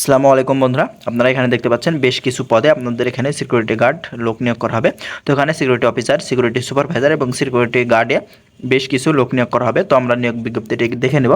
আসসালামু আলাইকুম বন্ধুরা, আপনারা এখানে দেখতে পাচ্ছেন বেশ কিছু পদে আপনাদের এখানে সিকিউরিটি গার্ড লোক নিয়োগ করা হবে। তো এখানে সিকিউরিটি অফিসার সিকিউরিটি সুপারভাইজার এবং সিকিউরিটি গার্ডে বেশ কিছু লোক নিয়োগ করা হবে। তো আমরা নিয়োগ বিজ্ঞপ্তিটি দেখে নেব।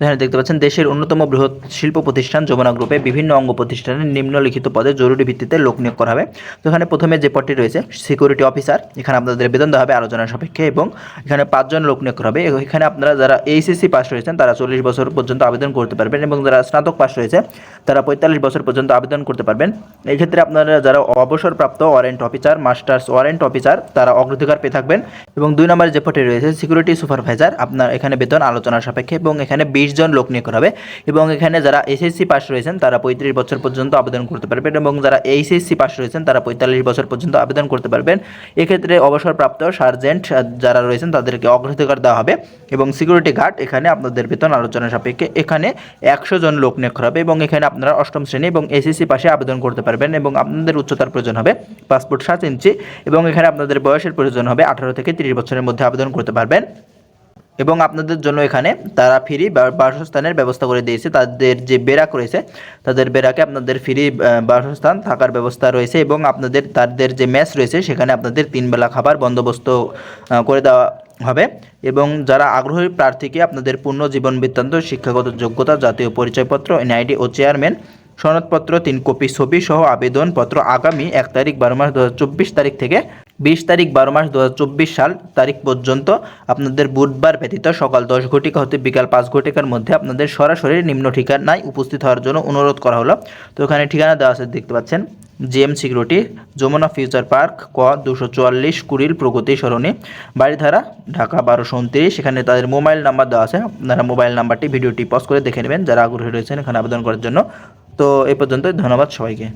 এখানে দেখতে পাচ্ছেন, দেশের অন্যতম বৃহৎ শিল্প প্রতিষ্ঠান যমুনা গ্রুপে বিভিন্ন অঙ্গ প্রতিষ্ঠানের নিম্নলিখিত পদে জরুরি ভিত্তিতে লোক নিয়োগ করা হবে। তো এখানে প্রথমে যে পদটি রয়েছে সিকিউরিটি অফিসার এখানে আপনাদের বেতন দেওয়া হবে আলোচনা সাপেক্ষে এবং এখানে পাঁচজন লোক নিয়োগ করা হবে। এখানে আপনারা যারা এইচএসসি পাস রয়েছেন, তারা চল্লিশ বছর পর্যন্ত আবেদন করতে পারবেন এবং যারা স্নাতক পাস রয়েছে, তারা পঁয়তাল্লিশ বছর পর্যন্ত আবেদন করতে পারবেন। এই ক্ষেত্রে আপনারা যারা অবসরপ্রাপ্ত warrant officer masters warrant officer তারা অগ্রাধিকার পেয়ে থাকবেন। এবং দুই নম্বরে যে পদটি রয়েছে সিকিউরিটি সুপারভাইজার আপনার এখানে বেতন আলোচনার সাপেক্ষে এবং এখানে বিশ জন লোক নিয়োগ করা হবে এবং এখানে যারা এসএসসি পাস রয়েছেন, তারা পঁয়ত্রিশ বছর পর্যন্ত আবেদন করতে পারবেন এবং যারা এইচএসসি পাস রয়েছেন, তারা পঁয়তাল্লিশ বছর পর্যন্ত আবেদন করতে পারবেন। এক্ষেত্রে অবসরপ্রাপ্ত সার্জেন্ট যারা রয়েছেন, তাদেরকে অগ্রাধিকার দেওয়া হবে এবং সিকিউরিটি গার্ড এখানে আপনাদের বেতন আলোচনার সাপেক্ষে এখানে একশো জন লোক নিয়োগ করা হবে এবং এখানে আপনারা অষ্টম শ্রেণি এবং এসএসসি পাশে আবেদন করতে পারবেন এবং আপনাদের উচ্চতার প্রয়োজন হবে পাসপোর্ট সাত ইঞ্চি এবং এখানে আপনাদের বয়সের প্রয়োজন হবে আঠারো থেকে তিরিশ বছরের মধ্যে আবেদন করতে পারবেন। এবং আপনাদের জন্য এখানে তারা ফ্রি বাসস্থানের ব্যবস্থা করে দিয়েছে। তাদের যে বেরাক রয়েছে তাদের বেরাকে আপনাদের ফ্রি বাসস্থান থাকার ব্যবস্থা রয়েছে এবং আপনাদের, তাদের যে ম্যাচ রয়েছে, সেখানে আপনাদের তিনবেলা খাবার বন্দোবস্ত করে দেওয়া হবে এবং যারা আগ্রহী প্রার্থীকে আপনাদের পূর্ণ জীবন বৃত্তান্ত, শিক্ষাগত যোগ্যতা, জাতীয় পরিচয়পত্র এনআইডি ও চেয়ারম্যান সনদপত্র, তিন কপি ছবি সহ আবেদনপত্র আগামী এক তারিখ বারো মাস দু হাজার চব্বিশ তারিখ থেকে বিশ তারিখ বারো মাস দু হাজার চব্বিশ সাল তারিখ পর্যন্ত আপনাদের বুধবার ব্যতীত সকাল দশ ঘটিকা হতে বিকাল পাঁচ ঘটিকার মধ্যে আপনাদের সরাসরি নিম্ন ঠিকানায় উপস্থিত হওয়ার জন্য অনুরোধ করা হলো। তো এখানে ঠিকানা দেওয়া আছে, দেখতে পাচ্ছেন, GM security, Jamuna future park, ক দুশো চুয়াল্লিশ কুড়িল প্রগতি সরণি বাড়িধারা ঢাকা বারোশো উনত্রিশ। এখানে তাদের মোবাইল নাম্বার দেওয়া আছে, আপনারা মোবাইল নাম্বারটি, ভিডিওটি পজ করে দেখে নেবেন। যারা আগ্রহী রয়েছেন এখানে আবেদন করার জন্য। তো এই পর্যন্ত ধন্যবাদ সবাইকে।